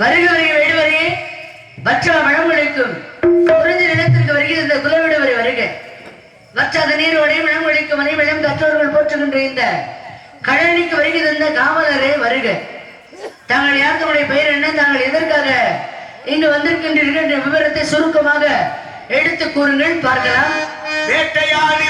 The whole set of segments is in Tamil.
வருக வருக வேடுவரே வற்ற மழம் ஒழிக்கும் நிலத்திற்கு வருகிற இந்த குலவிடுவரை வருக. வற்றாத நீர் ஒடை மனம் ஒழிக்கும் மனைவிடம் கற்றோர்கள் போற்றுகின்ற இந்த கழனிக்கு வருகிற இந்த காவலரே வருக. தாங்கள் யார் தங்களுடைய பெயர் என்ன? தாங்கள் எதற்காக இங்கு வந்திருக்கின்றீர்கள் என்ற விவரத்தை சுருக்கமாக எடுத்து கூறுங்கள் பார்க்கலாம். வேட்டையாடி.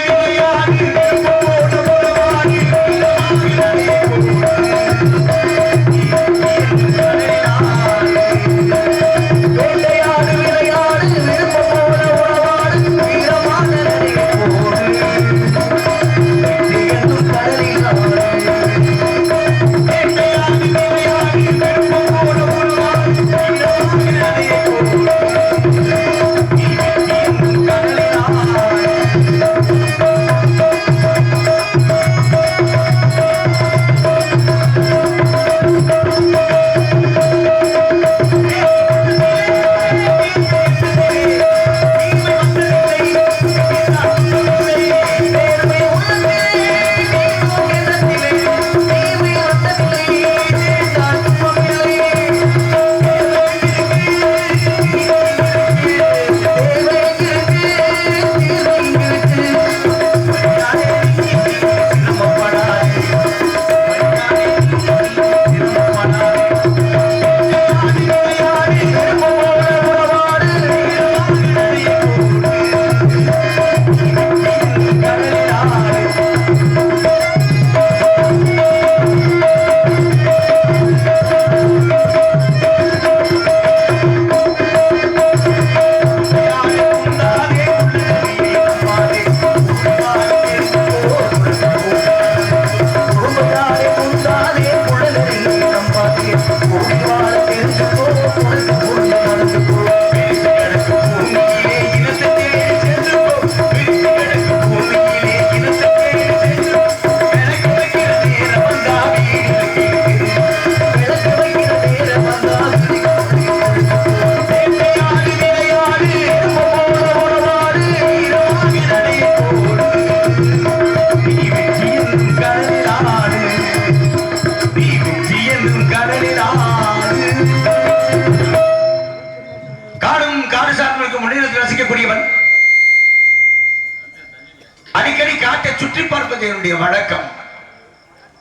அடிக்கடி காட்டை சுற்றி பார்ப்பது என்னுடைய வழக்கம்.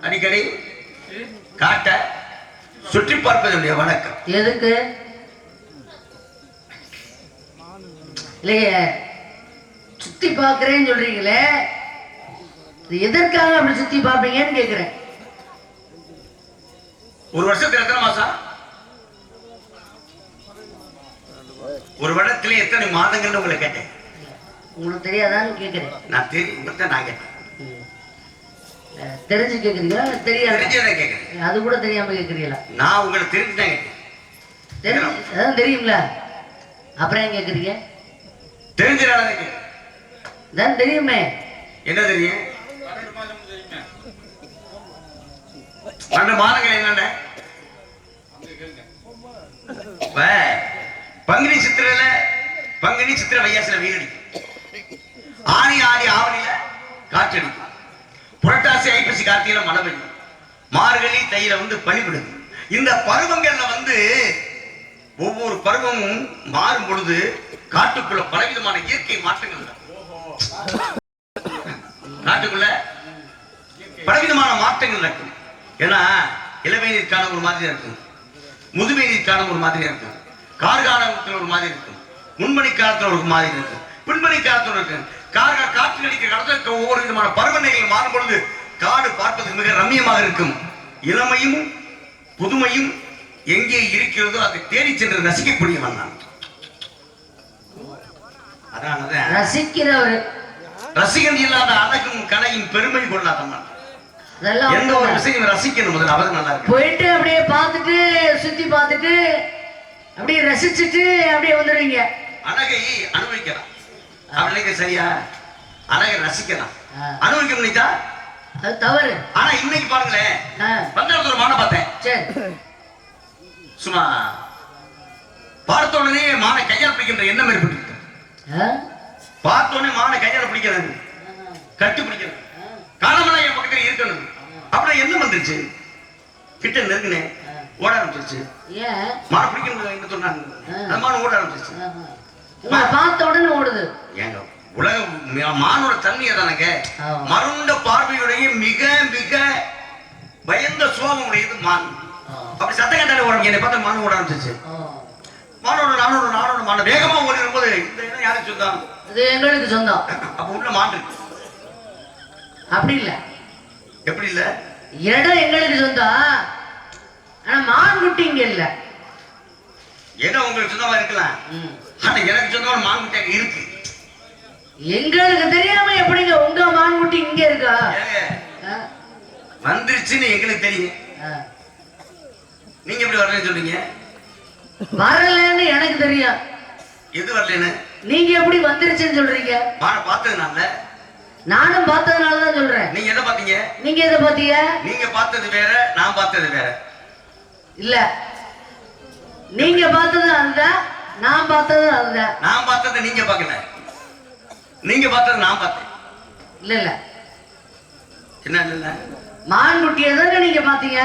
அடிக்கடி காட்டை சுற்றி பார்ப்பது என்னுடைய வழக்கம். எதுக்கு? இல்லையே சுத்தி பார்க்கறேன்னு சொல்றீங்களே எதற்காக அப்படி சுத்தி பார்ப்பீங்கன்னு கேக்குறேன். ஒரு வருஷத்துல எத்தனை மாசம்? ஒரு வருடத்துல எத்தனை மாதங்கள்னு உங்களை கேட்டேன். உங்களுக்கு தெரியாதான்னு கேக்குறேன். நான் தெரியும் உங்கள்கிட்ட நான் கேட்டேன். அஹ், தெரிஞ்சு கேக்குறீங்களா? இல்ல தெரியாத? தெரிஞ்சதை கேட்கிறேன் அது கூட தெரியாம கேக்குறீங்களா? நான் உங்களை தெரிஞ்சுதான் கேட்டேன். தெரிஞ்சு அதான் தெரியும்ல. அப்புறம் ஏன் கேக்குறீங்க? தெரிஞ்சதால கேட்டேன். தான் தெரியுமே. என்ன தெரியும்? பன்னெண்டு மாதங்கள் என்னென்ன பங்குனி சித்திரையில பங்குனி சித்திரை வையாசில வெயில் அடிக்கும். ஆனி ஆடி ஆவணியில காற்றடிக்கும் புரட்டாசி ஐப்பசி கார்த்தியில மழை பெய்யும். மார்கழி தையில வந்து பனி விடுது. இந்த பருவங்கள்ல வந்து ஒவ்வொரு பருவமும் மாறும் பொழுது காட்டுக்குள்ள பலவிதமான இயற்கை மாற்றங்கள் காட்டுக்குள்ள பலவிதமான மாற்றங்கள் நடக்கும். ஏன்னா இளமை நீர்க்கான ஒரு மாதிரி இருக்கும். முதுமை நீர்க்கான ஒரு மாதிரி இருக்கும். கார்காலத்தில் ஒரு மாதிரி இருக்கும். முன்மணி காலத்தில் ஒரு மாதிரி இருக்கும். பின்பணி காலத்தில் இருக்கும். கார்கா காற்று நடிக்கிற காலத்தில் ஒவ்வொரு விதமான பருவநிலைகள் மாறும் பொழுது காடு பார்ப்பதற்கு மிக ரம்மியமாக இருக்கும். இளமையும் புதுமையும் எங்கே இருக்கிறதோ அதை தேடி சென்று ரசிக்கக்கூடியவன் நான் ரசிக்கிறவர். ரசிகன் இல்லாத அழகும் கலையும் பெருமை கொள்ளாதவன் எந்த ஒரு. விஷயம் ரசிக்கணும். முதல்ல அவரு நல்லா இருக்கு போயிட்டு அப்படியே பார்த்துட்டு சுத்தி பார்த்துட்டு அப்படியே ரசிச்சுட்டு அப்படியே வந்துடுவீங்க. அழகை அனுபவிக்கலாம். அவளுக்கு சரியா? அழகை ரசிக்கலாம். அனுபவிக்க முடியுதா? அது தவறு. ஆனா இன்னைக்கு பாருங்களேன். ஆ, பந்தளத்துல ஒரு மானை பார்த்தேன். சரி. சும்மா பார்த்த உடனே மானை கையால் பிடிக்கின்ற எண்ணம் ஏற்பட்டு? பார்த்த உடனே மானை கையால் பிடிக்கிறது. கட்டி பிடிக்கிறது. காலமெல்லாம் என் பக்கத்துல இருக்கணும். அப்புறம் என்ன வந்துருச்சு? கிட்ட நெருங்கினேன். ஓட ஆரம்பிச்சிருச்சு. மானை பிடிக்கணும் சொன்னாங்க. அந்த மான் ஓட ஆரம்பிச்சிருச்சு. பார்த்த உடனே ஓடுது. ஏங்க உலக மானோட தன்மையை தானங்க. மருண்ட பார்வையுடைய மிக மிக பயந்த சுவாபம் உடையது மான். அப்படி சத்தம் கேட்டாலே ஓடும் என்னை பார்த்தா மான் ஓட ஆரம்பிச்சிச்சு. மானோட நானோட நானோட மான. வேகமா ஓடி வரும்போது இந்த இடம் யாருக்கு சொந்தம் இது எங்களுக்கு சொந்தம். அப்ப உள்ள மான் இருக்கு. அப்படி இல்ல. எப்படி இல்ல? இடம் எங்களுக்கு சொந்தம் ஆனா மான்குட்டி இங்க இல்ல. இடம் உங்களுக்கு சொந்தமா இருக்கலாம். ஆனா எனக்கு சொந்தமான மான் குட்டி இருக்கு. எங்களுக்கு தெரியாம எப்படிங்க உங்க மான்குட்டி இங்க இருக்கா? வந்துருச்சுன்னு எங்களுக்கு தெரியும். நீங்க எப்படி வரலன்னு சொல்றீங்க? வரலன்னு எனக்கு தெரியும். எது வரலன்னு? நீங்க எப்படி வந்துருச்சுன்னு சொல்றீங்க? மானை பார்த்ததுனால. நானும் பார்த்ததுனால தான் சொல்றேன். நீங்க எதை பார்த்தீங்க? நீங்க எதை பாத்தீங்க நீங்க பார்த்தது வேற நான் பார்த்தது வேற. இல்ல. நீங்க பார்த்தது அதுதான் நான் பார்த்தது அதுதான். நான் பார்த்ததை நீங்க பார்க்கல. நீங்க பார்த்தது நான் பார்த்தேன். இல்ல இல்ல. என்ன இல்ல மான்குட்டியை தானே நீங்க பாத்தீங்க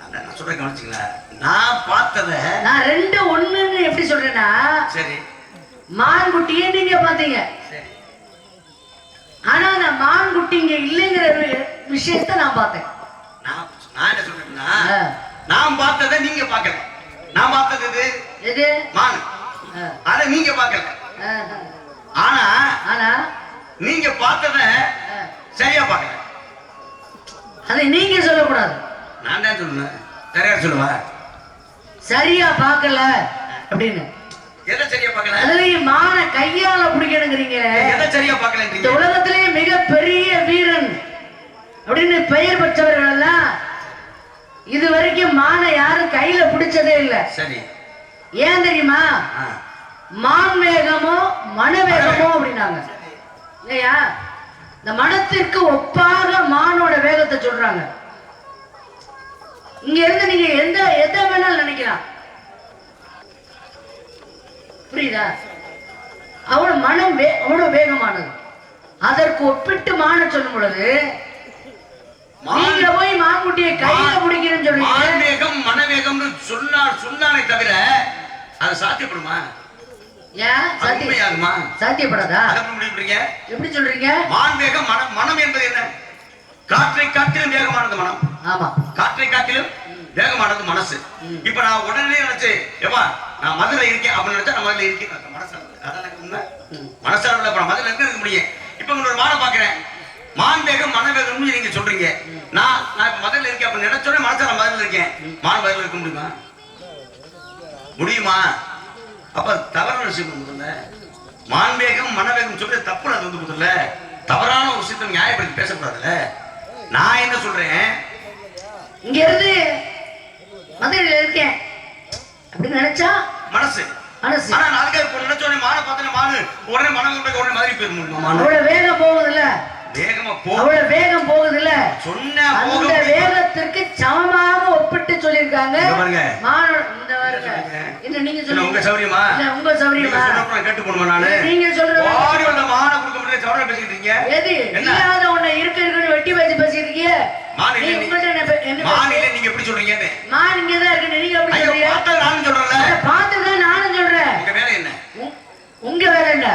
நான் நான் சொல்றேன் கவனிச்சிங்களா நான் பார்த்தத நான் ரெண்டு ஒண்ணுன்னு எப்படி சொல்றேன்னா சரி. மான்குட்டியை நீங்க பாத்தீங்க சரி. ஆனா அந்த மான்குட்டி இங்க இல்லைங்கிற விஷயத்த நான் பார்த்தேன். நான் நான் என்ன சொல்றேன்னா. நான் பார்த்ததை நீங்க பார்க்கல. நான் பார்த்தது எது? மான். அதை நீங்க பார்க்கல. ஆனா ஆனா? நீங்க பார்த்தத சரியா பார்க்கல. அதை நீங்க சொல்லக்கூடாது. நான் தான் சொல்லுவேன் சரியா சொல்லுவா? சரியா பார்க்கல அப்படின்னு. எதை சரியா பார்க்கல? அதுலயும் மான கையால பிடிக்கணுங்கிறீங்களே. எதை சரியா இந்த பார்க்கலன்றீங்க உலகத்திலேயே மிகப்பெரிய வீரன் அப்படின்னு பெயர் பெற்றவர்கள் எல்லாம் இது வரைக்கும் மானை யாரும் கையில பிடிச்சதே இல்லை. சரி. ஏன் தெரியுமா? ஆ. மான் வேகமோ மனவேகமோ அப்படின்னாங்க. இல்லையா? இந்த மனத்திற்கு ஒப்பாக மானோட வேகத்தை சொல்றாங்க. இங்க இருந்து நீங்க எந்த எதை வேணாலும் நினைக்கலாம். புரியுதா? அவனோட மனம் வே அவ்வளவு வேகமானது. அதற்கு ஒப்பிட்டு மான சொல்லும் பொழுது நீங்க போய் மான்குட்டியை கையில பிடிக்கிறேன்னு சொல்றீங்க. மான்வேகம் மனவேகம்னு சொன்னார் சொன்னானே தவிர அது சாத்தியப்படுமா? உண்மையாகுமா சாத்தியப்படாதா? எப்படி சொல்றீங்க? மான்வேகம் மனம் மனம் என்பது என்ன? காற்றை காட்டிலும் வேகமானது மனம். ஆமா. காற்றை காட்டிலும் வேகமானது மனசு. இப்ப நான் உடனே நினைச்சு ஏப்பா நான் மதுரை இருக்கேன் அப்படின்னு நினைச்சா நான் மதுரை இருக்கேன். அந்த மனசு அதான் எனக்கு உண்மை. மனசாரவில் இப்ப மதுரை இருக்க முடியும்? இப்ப உங்களோட மானை பாக்குறேன் மான் வேகம் மனவேகம்னு நீங்க சொல்றீங்க. நான் நான் மதுரையில் இருக்கேன் அப்படின்னு நினைச்சோடனே மனசார மதுரையில் இருக்கேன். மான் மதுரையில் இருக்க முடியுமா? முடியுமா? அப்ப தவறான விஷயம் முதல்ல. மான்வேகம் மனவேகம் சொல்லி தப்பு அது வந்து முதல்ல. தவறான ஒரு விஷயத்தை நியாயப்படுத்தி பேசக்கூடாதுல்ல? நான் என்ன சொல்றேன்? இங்க இருந்து மதுரையில இருக்கேன். அப்படின்னு நினைச்சா? மனசு. மனசு. ஆனா நாளைக்கு நினைச்ச உடனே மான பார்த்தேன் மானு. உடனே மனம் உடனே மாதிரி போயிட முடியுமா மானு. அவ்வளவு வேகம் போகுதுல்ல? வேகமா போ. அவ்வளவு வேகம் போகுதுல்ல? சொன்ன அந்த? வேகத்திற்கு சமமாக ஒப்பிட்டு சொல்லியிருக்காங்க இங்க பாருங்க. உங்க சௌரியமா? உங்க சௌரியமா? கேட்டு போணுமா நானு? நீங்க ஓடி வந்த மான கொடுக்க முடியல இருக்கீங்க? எது? இல்லாத உன்னை இருக்க இருக்குன்னு வெட்டி வச்சு பேசியிருக்கீங்க மான் நீ இல்லை, உங்கள்ட்ட என்ன பே- என்ன மான்? இல்ல நீங்க எப்படி சொல்றீங்கன்னு? மான் இங்கதான் இருக்கு நீங்க எப்படி சொல்றீங்க? பார்த்தா நானும் சொல்றேன்ல. அதை பார்த்துதான் நானும் சொல்றேன். உங்க வேலை என்ன? உங்க வேலை என்ன?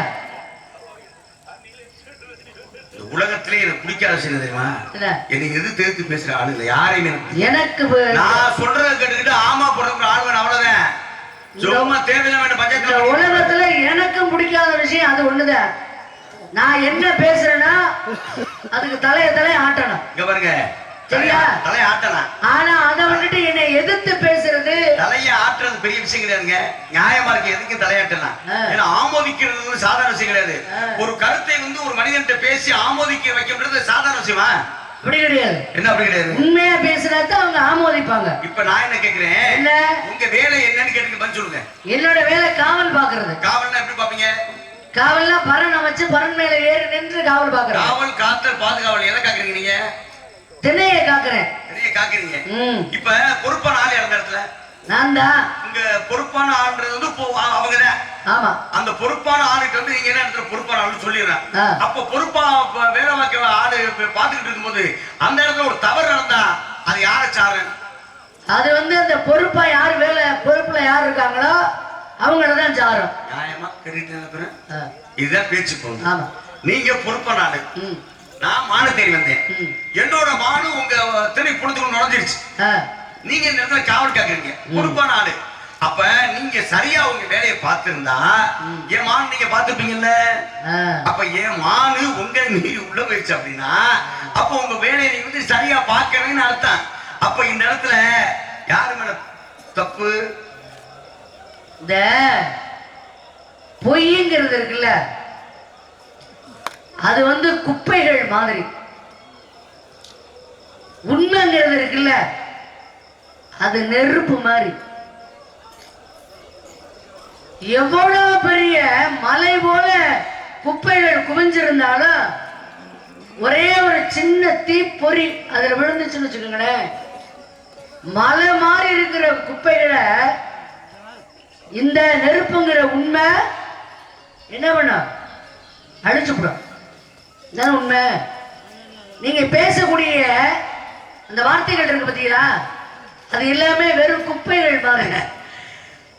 உலகத்திலே எனக்கு பிடிக்காத விஷயம் தெரியுமா? என்ன? எது தேர்த்து பேசுற ஆளு இல்லை யாரையுமே எனக்கு நான் சொல்றத கேட்டுக்கிட்டு ஆமா போடுறதுக்கு ஆள் வேணும் அவ்வளவுதான். சும்மா தேவையில்லாம பஞ்சாயத்து உலகத்துல எனக்கும் பிடிக்காத விஷயம் அது ஒண்ணுதான் நான் என்ன பேசுறேன்னா அதுக்கு தலைய தலைய ஆட்டணும். இங்க பாருங்க? தலையை ஆட்டலாம் ஆனா அதை வந்துட்டு என்னை எதிர்த்து பேசுறது தலையை ஆட்டுறது பெரிய விஷயம் கிடையாதுங்க நியாயமா இருக்கு எதுக்கு தலையாட்டலாம். ஏன்னா ஆமோதிக்கிறது சாதாரண விஷயம் கிடையாது. ஒரு கருத்தை வந்து ஒரு மனிதன்ட்ட பேசி ஆமோதிக்க வைக்கப்படுறது சாதாரண விஷயமா? அப்படி கிடையாது. என்ன அப்படி கிடையாது? உண்மையா பேசுறத அவங்க ஆமோதிப்பாங்க. இப்ப நான் என்ன கேக்குறேன்? என்ன? உங்க வேலை என்னன்னு கேட்டு பதில் சொல்லுங்க. என்னோட வேலை காவல் பாக்குறது காவல்னா எப்படி பாப்பீங்க காவல்னா பரன் அமைச்சு பரன் மேல ஏறி நின்று காவல் பாக்குறது காவல் காத்தல் பாதுகாவல் எதை காக்குறீங்க நீங்க? திணையை காக்குறேன். நிறைய காக்குறீங்க. ம். இப்ப பொறுப்பான ஆள் இறந்த இடத்துல? நான் தான் உங்க பொறுப்பான ஆள்ன்றது வந்து அவங்க தான் ஆமா. அந்த பொறுப்பான ஆளுக்கு வந்து நீங்க என்ன இடத்துல பொறுப்பான ஆளு சொல்லிடுறேன். அப்ப பொறுப்பா வேலை பார்க்க ஆளு பாத்துக்கிட்டு இருக்கும்போது அந்த இடத்துல ஒரு தவறு நடந்தா அது யார சாரு? அது வந்து அந்த பொறுப்பா யார் வேலை பொறுப்புல யார் இருக்காங்களோ அவங்கள தான் சாரும். நியாயமா கரெக்ட் இதுதான் பேச்சு போகுது. ஆமா. நீங்க பொறுப்ப நாடு ம். நான் மானு தேடி வந்தேன். என்னோட மானு உங்க திணை புணத்துக்குள்ள நுழைஞ்சிருச்சு நீங்க இந்த இடத்துல காவல் காக்குறீங்க பொறுப்பான ஆளு. அப்ப நீங்க சரியா உங்க வேலையை பார்த்திருந்தா என் மான் நீங்க பார்த்திருப்பீங்கல்ல? ஆ. அப்ப என் மானு உங்க மீறி உள்ள போயிடுச்சு அப்படின்னா அப்ப உங்க வேலையை நீங்க வந்து சரியா பார்க்கணும்னு அர்த்தம். அப்ப இந்த இடத்துல யாரு மேல தப்பு? இந்த பொய்ங்கிறது இருக்குல்ல. அது வந்து குப்பைகள் மாதிரி. உண்மைங்கிறது இருக்குல்ல அது நெருப்பு மாதிரி. எவ்வளவு பெரிய மலை போல குப்பைகள் குவிஞ்சிருந்தாலும் ஒரே ஒரு சின்ன தீப்பொறி அதுல விழுந்துச்சுன்னு வச்சுக்கோங்களேன். மலை மாதிரி இருக்கிற குப்பைகளை இந்த நெருப்புங்கிற உண்மை என்ன பண்ணும் அழிச்சுவிடும் இதான உண்மை. நீங்க பேசக்கூடிய அந்த வார்த்தைகள் இருக்கு பார்த்தீங்களா அது எல்லாமே வெறும் குப்பைகள் மாதிரி.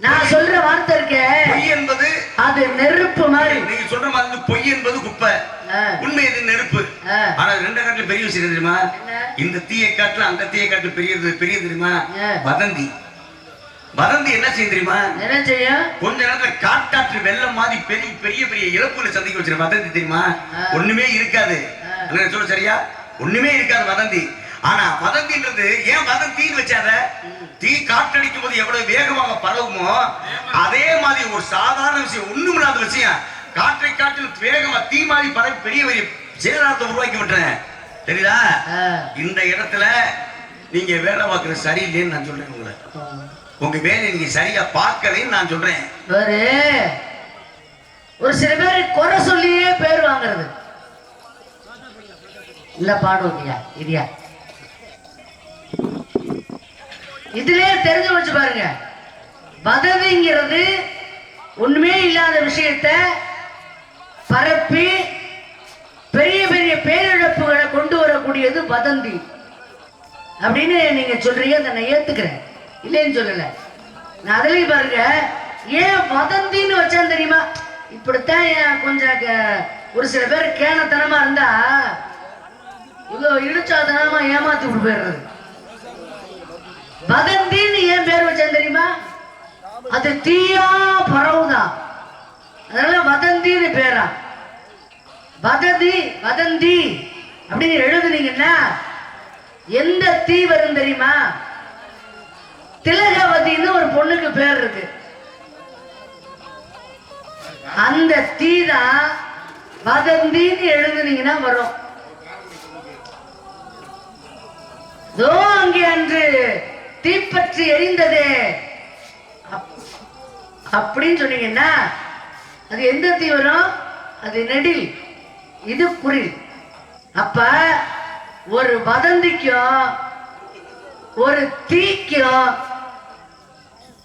நான் சொல்ற வார்த்தை இருக்க பொய் என்பது அது நெருப்பு மாதிரி. நீங்க சொல்ற மாதிரி பொய் என்பது குப்பை. உண்மை இது நெருப்பு. ஆனா ரெண்டு காட்டுல பெரிய விஷயம் தெரியுமா? இந்த தீயை காட்டுல அந்த தீயை காட்டுல பெரியது பெரிய தெரியுமா. வதந்தி. வதந்தி என்ன செய்யும் தெரியுமா? என்ன செய்யும்? கொஞ்ச நேரத்துல காட்டாற்று வெள்ளம் மாதிரி பெரிய பெரிய பெரிய இழப்புகளை சந்திக்க வச்சிருக்க வதந்தி தெரியுமா. ஒண்ணுமே இருக்காது. சொல்ல சரியா? ஒண்ணுமே இருக்காது வதந்தி. ஆனா வதந்தின்றது ஏன் வதந்தின்னு வச்சாத? தீ காற்றடிக்கும் போது எவ்வளவு வேகமாக பரவுமோ அதே மாதிரி ஒரு சாதாரண விஷயம் ஒண்ணுமில்லாத விஷயம். காற்றை காற்றில் வேகமா தீ மாதிரி பரவி பெரிய பெரிய சேதாரத்தை உருவாக்கி விட்டுறேன். தெரியுதா. இந்த இடத்துல நீங்க வேலை பார்க்கறது சரியில்லைன்னு நான் சொல்றேன் உங்களை. உங்க வேலை நீங்க சரியா பார்க்கலன்னு நான் சொல்றேன். ஒரு சில பேர் குறை சொல்லியே பேர் வாங்குறது. இல்ல பாடுவதியா இடியா. இதுலயே தெரிஞ்சு வச்சு பாருங்க. வதவிங்கிறது ஒண்ணுமே இல்லாத விஷயத்த பரப்பி பெரிய பெரிய பேரிழப்புகளை கொண்டு வரக்கூடியது வதந்தி. அப்படின்னு நீங்க சொல்றீங்க அதை நான் ஏத்துக்கிறேன். இல்லைன்னு சொல்லல. நான் அதுலயும் பாருங்க ஏன் வதந்தின்னு வச்சான் தெரியுமா? இப்படித்தான் ஏன் கொஞ்சம் க- ஒரு சில பேர் கேனத்தனமா இருந்தா இவ்வளவு இழுச்சாதனமா ஏமாத்தி விட்டு போயிடுறது. வதந்தின்னு ஏன் பேர் வச்சான் தெரியுமா? அது தீயா பரவுதான் அதனால வதந்தின்னு பேரா. வதந்தி வதந்தி அப்படின்னு எழுதுனீங்கன்னா எந்த தீ வரும் தெரியுமா? திலகவதின்னு ஒரு பொண்ணுக்கு பேர் இருக்கு. அந்த தீ தான் வதந்தின்னு எழுதுனீங்கன்னா வரும். தோ அங்கே அன்று தீப்பற்றி எரிந்தது. அப்- அப்படின்னு சொன்னீங்கன்னா அது எந்த தீவிரம் அது நெடில் இது குரில். அப்ப ஒரு வதந்திக்கும் ஒரு தீக்கும்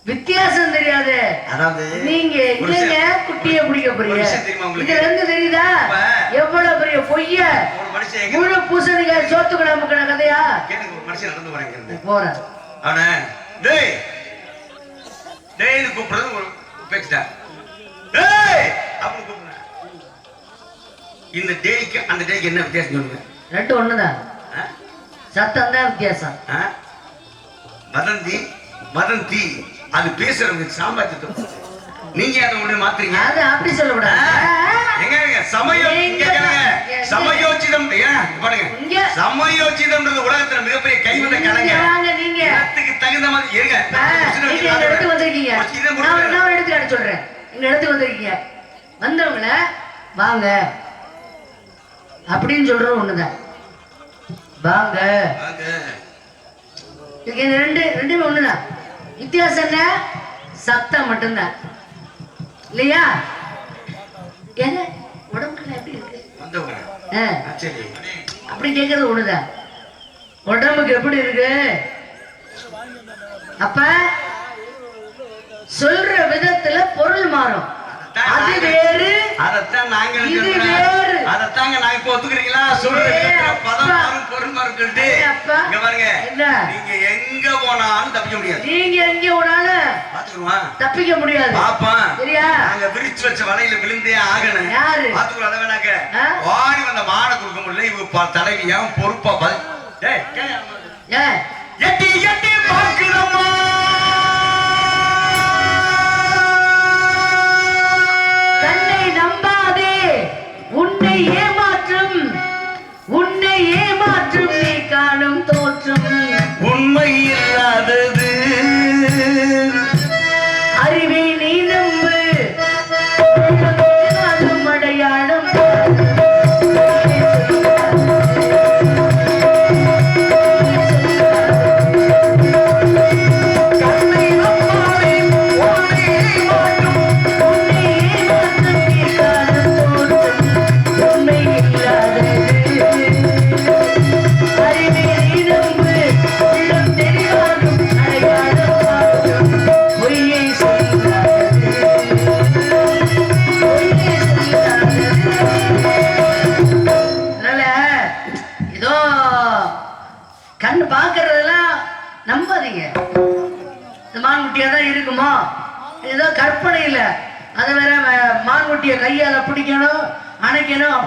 வித்தியாசம் தெரியாது. அதாவது நீங்க ஒரு எங்க விஷயம்- குட்டிய பிடிக்க போறீங்க? இதுல இருந்து தெரியுதா? எவ்வளவு பெரிய பொய்ய? முழு பூசணிக்காய் சோத்துக்கடா முக்கின கதையா? மனுஷன் நடந்து போறேன் போறேன் அவன டேய் டேய்னு கூப்பிடுறது ஒரு பேச்சுட்டா டேய் கூப்பிடுறேன் இந்த டேய்க்கு அந்த டேய்க்கு என்ன வித்தியாசம் சொல்லுங்க. ரெண்டு ஒண்ணுதான்? சத்தம் தான் வித்தியாசம்? வதந்தி வதந்தி. அது பேசுறது சாம்பாத்தியத்தை நீங்க அதை ஒண்ணு மாத்துறீங்க? அது அப்படி சொல்லக்கூடாது. எங்க எங்க சமயோ இங்க கேளுங்க சமயோச்சிதம் பாருங்க. சமயோச்சிதம்ன்றது உலகத்துல மிகப்பெரிய கைவிட கலைங்க நீங்க வாங்க நீங்க. இடத்துக்கு தகுந்த மாதிரி இருங்க. இடத்துக்கு வந்திருக்கீங்க. நான் இடத்துக்கு சொல்றேன். எங்க இடத்துக்கு வந்திருக்கீங்க. வந்தவங்கள வாங்க. அப்படின்னு சொல்றது ஒண்ணுதான். வாங்க. இந்த ரெண்டு ரெண்டுமே ஒண்ணுதான். வித்தியாசம் என்ன சத்தம் மட்டும்தான். இல்லையா? ஏங்க உடம்புக்கு எப்படி இருக்கு? அப்படி கேட்கறது ஒண்ணுதான் உடம்புக்கு எப்படி இருக்கு? அப்ப சொல்ற விதத்துல பொருள் மாறும். அதைத்தான் நாங்க- நாங்க இப்ப ஒத்துக்கிறீங்களா சொல்றது பதம். மாறும் பொருள். இங்க பாருங்க? நீங்க எங்க போனாலும் தப்பிக்க முடியாது நீங்க எங்க போனாலும் பாத்துக்குமா தப்பிக்க முடியாது பாப்பா சரியா நாங்க விரிச்சு வச்ச வலையில விழுந்தே ஆகணும் யாரு? பாத்துக்குள்ள அதை வேணாக்க? வாடி வந்த மான கொடுக்க முடியல இவங்க ப- தலைவி ஏன் பொறுப்பா. ஏன் எட்டி எட்டி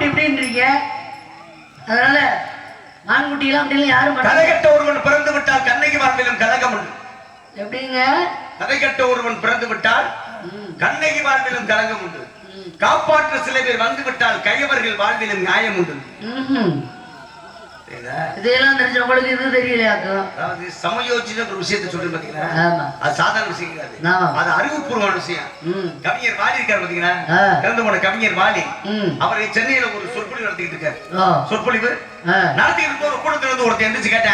அப்படி இப்படின்றீங்க அதனால மான்குட்டியெல்லாம் அப்படிலாம் யாரும் பண்ண கதைகட்ட ஒருவன் பிறந்து விட்டால் கண்ணகி வாழ்விலும் கலகம் உண்டு. எப்படிங்க? கதைகட்ட ஒருவன் பிறந்து விட்டால் கண்ணகி வாழ்விலும் கலகம் உண்டு. காப்பாற்ற சில பேர் வந்து விட்டால் கையவர்கள் வாழ்விலும் நியாயம் உண்டு. ம்ஹும். சரிங்களா? இதையெல்லாம் தெரிஞ்சவங்களுக்கு இது தெரியலையாக்கும்? அதாவது சமயோஜித ஒரு விஷயத்தை சொல்லி பாத்தீங்களா? ஆமா. அது சாதாரண விஷயம் கிடையாது. ஆமா. அது அறிவுபூர்வமான விஷயம். ம். கவிஞர் வாலி இருக்காரு பாத்தீங்களா? ஆ. இறந்து போன கவிஞர் வாலி. ம். அவரை சென்னையில ஒரு சொற்பொழிவு இருக்காரு. கூட்டத்துல இருந்து ஒருத்தன் எந்திரிச்சு கேட்டேன்.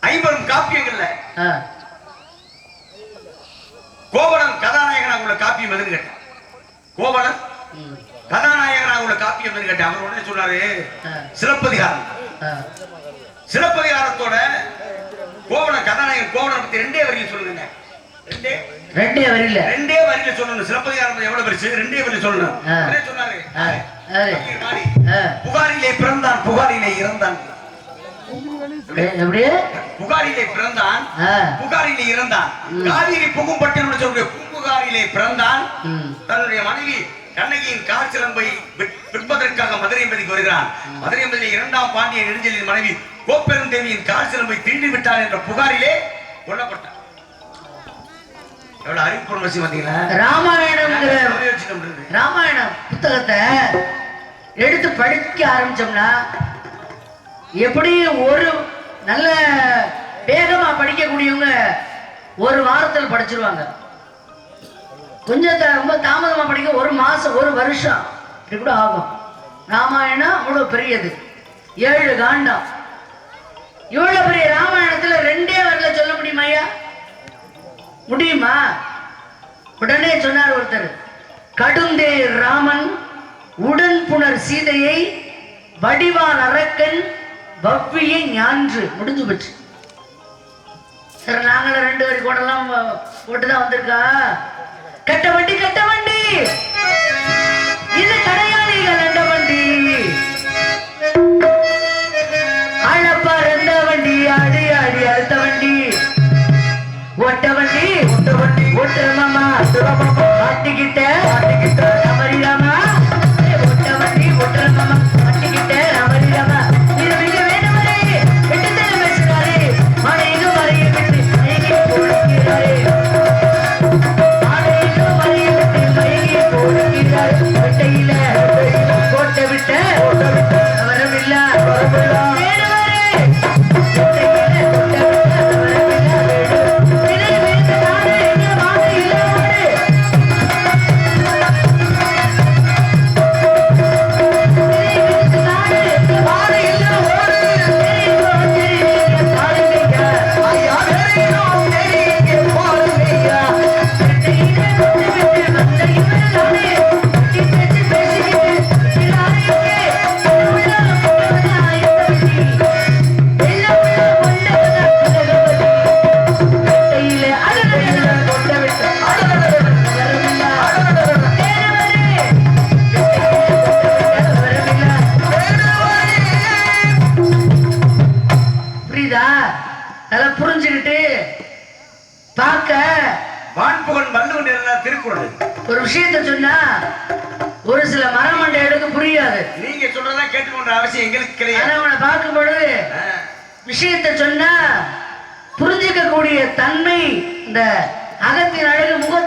ஐம்பரும் காப்பியங்கள்ல. ஆ. கோவலன் கதாநாயகனாக உள்ள காப்பியம் எதுன்னு கேட்டேன். கோவலன் ம். காப்பியம் எதுன்னு கேட்டேன். அவர் உடனே சொன்னாரு சிலப்பதிகாரம். சிலப்பதிகாரத்தோட கோவலன் கதாநாயகன் கோவலனை பத்தி ரெண்டே வரியில சொல்லுங்க. ரெண்டே? ரெண்டே வரியில. ரெண்டே வரியில சொல்லணும். சிலப்பதிகாரம் எவ்வளவு பெருசு? ரெண்டே வரியில சொல்லணும். ஆ. உடனே சொன்னாரு. ஆ. யாரு கவிஞர் வாலி, ஆ. புகாரிலே பிறந்தான் புகாரிலே இறந்தான். புகாரிலே பிறந்தான் புகாரிலே இறந்தான். காவிரி புகும்பட்டினம் சொல்லக்கூடிய பூம்புகாரிலே பிறந்தான். தன்னுடைய மனைவி கண்ணகியின் கால் சிலம்பை விற்- விற்பதற்காக மதுரை என்பதிக்கு வருகிறான். மதுரை என்பதில் இரண்டாம் பாண்டிய நெடுஞ்செலியின் மனைவி கோப்பெருந்தேவியின் கால் சிலம்பை தீண்டி விட்டார் என்ற புகாரிலே கொல்லப்பட்டார் எவ்வளவு அறிவிப்பு பாத்தீங்களா இருக்கு. ராமாயணம் புத்தகத்தை எடுத்து படிக்க ஆரம்பிச்சோம்னா எப்படி ஒரு நல்ல வேகமா படிக்கக்கூடியவங்க ஒரு வாரத்தில் படிச்சிருவாங்க. கொஞ்சம் ரொம்ப தாமதமா படிக்க ஒரு மாசம் ஒரு வருஷம். இப்படி கூட ஆகும். ராமாயணம் அவ்வளவு பெரியது. ஏழு காண்டம். இவ்வளவு பெரிய ராமாயணத்துல ரெண்டே வரல சொல்ல முடியுமா ஐயா? முடியுமா? உடனே சொன்னார் ஒருத்தர் கடுந்தே ராமன் உடன் புனர் சீதையை வடிவால் அரக்கன் வவ்வியை ஞான்று. முடிஞ்சு போச்சு. சரி நாங்களும் ரெண்டு வரி கோடெல்லாம் போட்டு தான் வந்திருக்கா? கட்ட வண்டி கட்ட வண்டி. இது கடையாளிகள்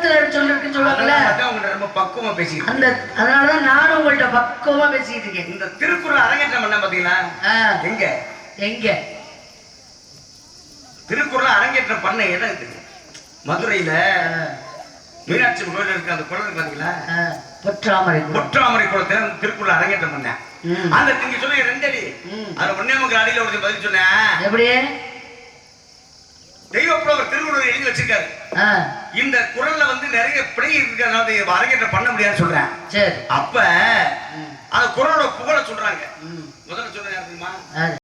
அழகு முகத்துல சொல்லிருக்குன்னு சொல்லுவாங்கல்ல? அதனால தான் உங்கள்ட்ட ரொம்ப பக்குவமா பேசிக்கிட்டு அந்த அதனாலதான் நானும் உங்கள்ட்ட பக்குவமா பேசிட்டு இருக்கேன். இந்த திருக்குறள் அரங்கேற்றம் பண்ண பாத்தீங்களா? ஆ, எங்க? எங்க? திருக்குறள் அரங்கேற்றம் பண்ண இடம் இது. மதுரையில ஆ, மீனாட்சி கோயில் இருக்க அந்த குளம் இருக்கு பாத்தீங்களா? பொற்றாமரை குளம். பொற்றாமரை குளத்துல அந்த திருக்குறள் அரங்கேற்றம் பண்ணேன். அந்த நீங்க சொன்ன ரெண்டு அடி ம். அது ஒன்னே முக்கால் அடியில ஒரு பதில் சொன்னேன். தெய்வப்புலவர் திருக்குறள் எழுதி வச்சிருக்காரு. இந்த குரல்ல வந்து நிறைய பிழை இருக்கிறதுனால அரங்கேற்றம் பண்ண முடியாதுன்னு சொல்றேன். சரி. அப்ப அந்த குரலோட புகழ சொல்றாங்க. முதல்ல சொன்ன யார் தெரியுமா? அது